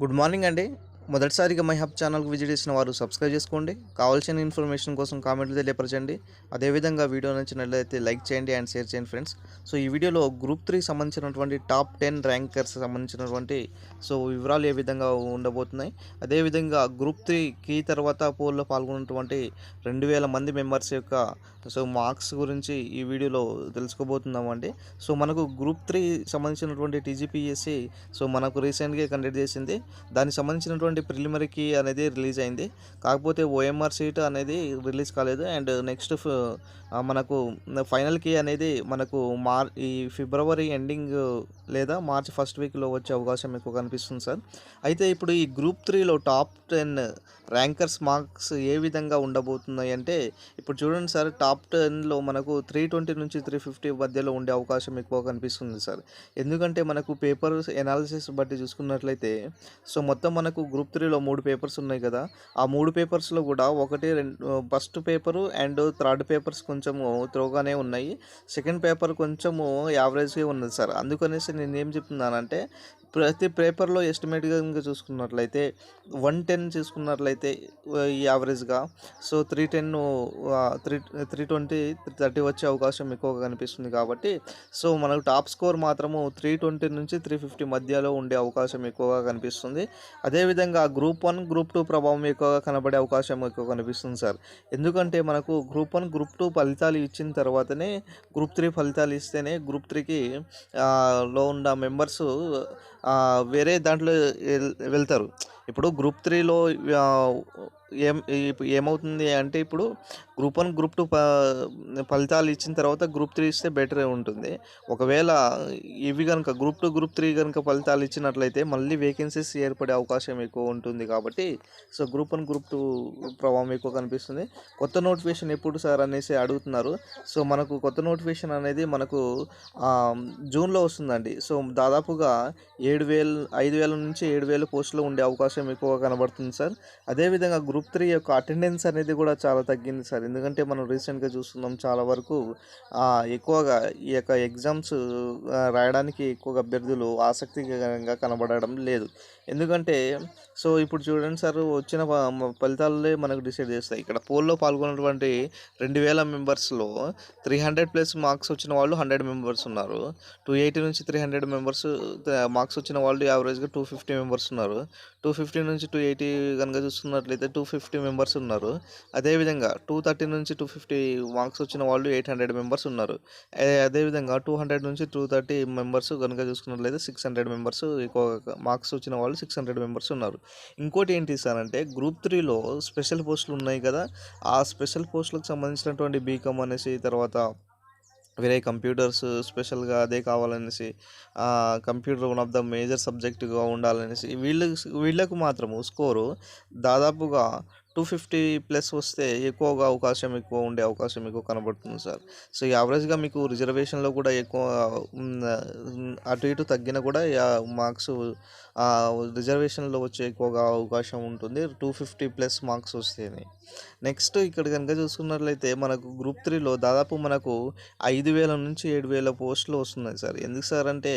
Good morning అండి. మొదటిసారిగా my hub ఛానల్కి విజిట్ చేసిన వారు సబ్స్క్రైబ్ చేసుకోండి. కావాల్సిన ఇన్ఫర్మేషన్ కోసం కామెంట్లు తెలియపరచండి. అదేవిధంగా వీడియో నచ్చినట్లయితే లైక్ చేయండి అండ్ షేర్ చేయండి ఫ్రెండ్స్. సో ఈ వీడియోలో గ్రూప్ త్రీ సంబంధించినటువంటి టాప్ టెన్ ర్యాంకర్స్ సంబంధించినటువంటి సో వివరాలు ఏ విధంగా ఉండబోతున్నాయి. అదేవిధంగా గ్రూప్ త్రీ కీ తర్వాత పోల్లో పాల్గొన్నటువంటి రెండు వేల మంది మెంబర్స్ యొక్క సో మార్క్స్ గురించి ఈ వీడియోలో తెలుసుకోబోతున్నామండి. సో మనకు గ్రూప్ త్రీ సంబంధించినటువంటి టీజీపీఎస్సి సో మనకు రీసెంట్గా కండక్ట్ చేసింది. దానికి సంబంధించినటువంటి ప్రిలిమరీ కీ అనేది రిలీజ్ అయింది. కాకపోతే ఓఎంఆర్ సీట్ అనేది రిలీజ్ కాలేదు. అండ్ నెక్స్ట్ మనకు ఫైనల్ కీ అనేది మనకు మార్ ఈ ఫిబ్రవరి ఎండింగ్ లేదా మార్చ్ ఫస్ట్ వీక్లో వచ్చే అవకాశం ఎక్కువ కనిపిస్తుంది సార్. అయితే ఇప్పుడు ఈ గ్రూప్ త్రీలో టాప్ టెన్ ర్యాంకర్స్ మార్క్స్ ఏ విధంగా ఉండబోతున్నాయి అంటే ఇప్పుడు చూడండి సార్ టాప్ టెన్లో మనకు త్రీ ట్వంటీ నుంచి త్రీ ఫిఫ్టీ మధ్యలో ఉండే అవకాశం ఎక్కువ కనిపిస్తుంది సార్. ఎందుకంటే మనకు పేపర్ ఎనాలిసిస్ బట్టి చూసుకున్నట్లయితే సో మొత్తం మనకు గ్రూప్ త్రీలో మూడు పేపర్స్ ఉన్నాయి కదా ఆ మూడు పేపర్స్లో కూడా ఒకటి రెండు first paper and third papers కొంచెము త్రోగానే ఉన్నాయి. సెకండ్ పేపర్ కొంచెము యావరేజ్గా ఉన్నది సార్. అందుకనేసి నేను ఏం చెప్తున్నానంటే ప్రతి పేపర్లో ఎస్టిమేట్గా ఇంకా చూసుకున్నట్లయితే వన్ టెన్ చూసుకున్నట్లయితే ఈ యావరేజ్గా. So three ten three three twenty three thirty వచ్చే అవకాశం ఎక్కువగా కనిపిస్తుంది కాబట్టి సో మనకు టాప్ స్కోర్ మాత్రము త్రీ ట్వంటీ నుంచి త్రీ ఫిఫ్టీ మధ్యలో ఉండే అవకాశం ఎక్కువగా కనిపిస్తుంది. అదేవిధంగా గ్రూప్ వన్ గ్రూప్ టూ ప్రభావం ఎక్కువగా కనబడే అవకాశం ఎక్కువ కనిపిస్తుంది సార్. ఎందుకంటే మనకు గ్రూప్ వన్ గ్రూప్ టూ ఫలితాలు ఇచ్చిన తర్వాతనే గ్రూప్ త్రీ ఫలితాలు ఇస్తేనే గ్రూప్ త్రీకి లో ఉన్న మెంబర్స్ వేరే దాంట్లో వెళ్తారు. ఇప్పుడు గ్రూప్ త్రీలో ఏం ఏమవుతుంది అంటే ఇప్పుడు గ్రూప్ వన్ గ్రూప్ టూ ఫలితాలు ఇచ్చిన తర్వాత గ్రూప్ త్రీ ఇస్తే బెటర్ ఉంటుంది. ఒకవేళ ఇవి కనుక గ్రూప్ టూ గ్రూప్ త్రీ కనుక ఫలితాలు ఇచ్చినట్లయితే మళ్ళీ వేకెన్సీస్ ఏర్పడే అవకాశం ఎక్కువ ఉంటుంది కాబట్టి so group one group two ప్రభావం ఎక్కువ కనిపిస్తుంది. కొత్త నోటిఫికేషన్ ఎప్పుడు సార్ అనేసి అడుగుతున్నారు. సో మనకు కొత్త నోటిఫికేషన్ అనేది మనకు జూన్లో వస్తుందండి. సో దాదాపుగా ఏడు వేలు ఐదు వేల నుంచి ఏడు వేల పోస్టులు ఉండే అవకాశం ఎక్కువగా కనబడుతుంది సార్. అదేవిధంగా గ్రూప్ గ్రూప్ త్రీ యొక్క అటెండెన్స్ అనేది కూడా చాలా తగ్గింది సార్. ఎందుకంటే మనం రీసెంట్గా చూస్తున్నాం చాలా వరకు ఎక్కువగా ఈ యొక్క ఎగ్జామ్స్ రాయడానికి ఎక్కువగా అభ్యర్థులు ఆసక్తికరంగా కనబడడం లేదు. ఎందుకంటే సో ఇప్పుడు చూడండి సార్ వచ్చిన ఫలితాలే మనకు డిసైడ్ చేస్తాయి. ఇక్కడ పోల్లో పాల్గొన్నటువంటి రెండు వేల మెంబర్స్లో త్రీ హండ్రెడ్ ప్లస్ మార్క్స్ వచ్చిన వాళ్ళు హండ్రెడ్ మెంబర్స్ ఉన్నారు. టూ ఎయిటీ నుంచి త్రీ హండ్రెడ్ మెంబర్స్ మార్క్స్ వచ్చిన వాళ్ళు యావరేజ్గా టూ ఫిఫ్టీ మెంబర్స్ ఉన్నారు. టూ ఫిఫ్టీ నుంచి టూ ఎయిటీ కనుక చూస్తున్నట్లయితే టూ ఫిఫ్టీ మెంబర్స్ ఉన్నారు. అదేవిధంగా టూ థర్టీ నుంచి టూ ఫిఫ్టీ మార్క్స్ వచ్చిన వాళ్ళు ఎయిట్ హండ్రెడ్ మెంబర్స్ ఉన్నారు. అదేవిధంగా టూ హండ్రెడ్ నుంచి టూ థర్టీ మెంబర్స్ కనుక చూసుకున్నట్లయితే సిక్స్ హండ్రెడ్ మెంబర్స్ ఎక్కువ మార్క్స్ వచ్చిన వాళ్ళు సిక్స్ హండ్రెడ్ మెంబర్స్ ఉన్నారు. ఇంకోటి ఏంటి సార్ అంటే గ్రూప్ త్రీలో స్పెషల్ పోస్టులు ఉన్నాయి కదా. ఆ స్పెషల్ పోస్టులకు సంబంధించినటువంటి బీకామ్ అనేసి తర్వాత వేరే కంప్యూటర్స్ స్పెషల్గా అదే కావాలనేసి computer one of the major సబ్జెక్టుగా ఉండాలనేసి వీళ్ళకి వీళ్ళకు మాత్రము స్కోరు దాదాపుగా టూ ఫిఫ్టీ ప్లస్ వస్తే ఎక్కువగా అవకాశం ఎక్కువ ఉండే అవకాశం ఎక్కువ కనబడుతుంది సార్. సో యావరేజ్గా మీకు రిజర్వేషన్లో కూడా ఎక్కువ అటు ఇటు తగ్గిన కూడా మార్క్స్ రిజర్వేషన్లో వచ్చే ఎక్కువగా అవకాశం ఉంటుంది. టూ ఫిఫ్టీ ప్లస్ మార్క్స్ వస్తేనే. నెక్స్ట్ ఇక్కడ కనుక చూసుకున్నట్లయితే మనకు గ్రూప్ త్రీలో దాదాపు మనకు ఐదు వేల నుంచి ఏడు వేల పోస్టులు వస్తున్నాయి సార్. ఎందుకు సార్ అంటే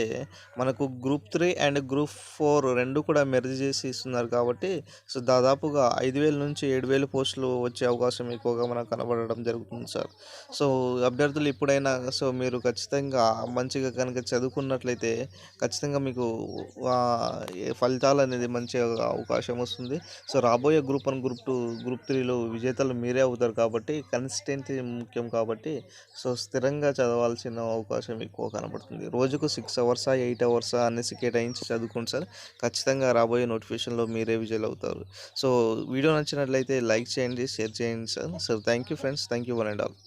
మనకు group three and group four రెండు కూడా మెర్జ్ చేసి ఇస్తున్నారు కాబట్టి సో దాదాపుగా ఐదు వేల నుంచి ఏడు వేల పోస్టులు వచ్చే అవకాశం ఎక్కువగా మనకు కనబడడం జరుగుతుంది సార్. సో అభ్యర్థులు ఇప్పుడైనా సో మీరు ఖచ్చితంగా మంచిగా కనుక చదువుకున్నట్లయితే ఖచ్చితంగా మీకు ఫలితాలు అనేది మంచి అవకాశం వస్తుంది. సో రాబోయే group one group two group త్రీలో విజేతలు మీరే అవుతారు కాబట్టి కన్సిస్టెన్సీ ముఖ్యం కాబట్టి సో స్థిరంగా చదవాల్సిన అవకాశం ఎక్కువ కనబడుతుంది. రోజుకు సిక్స్ అవర్సా ఎయిట్ అవర్సా అనేసి కేటాయించి చదువుకోండి సార్. ఖచ్చితంగా రాబోయే నోటిఫికేషన్లో మీరే విజయలు అవుతారు సో వీడియో నచ్చినట్లయితే అయితే లైక్ చేయండి షేర్ చేయండి sir. Sir thank you friends. Thank you one and all.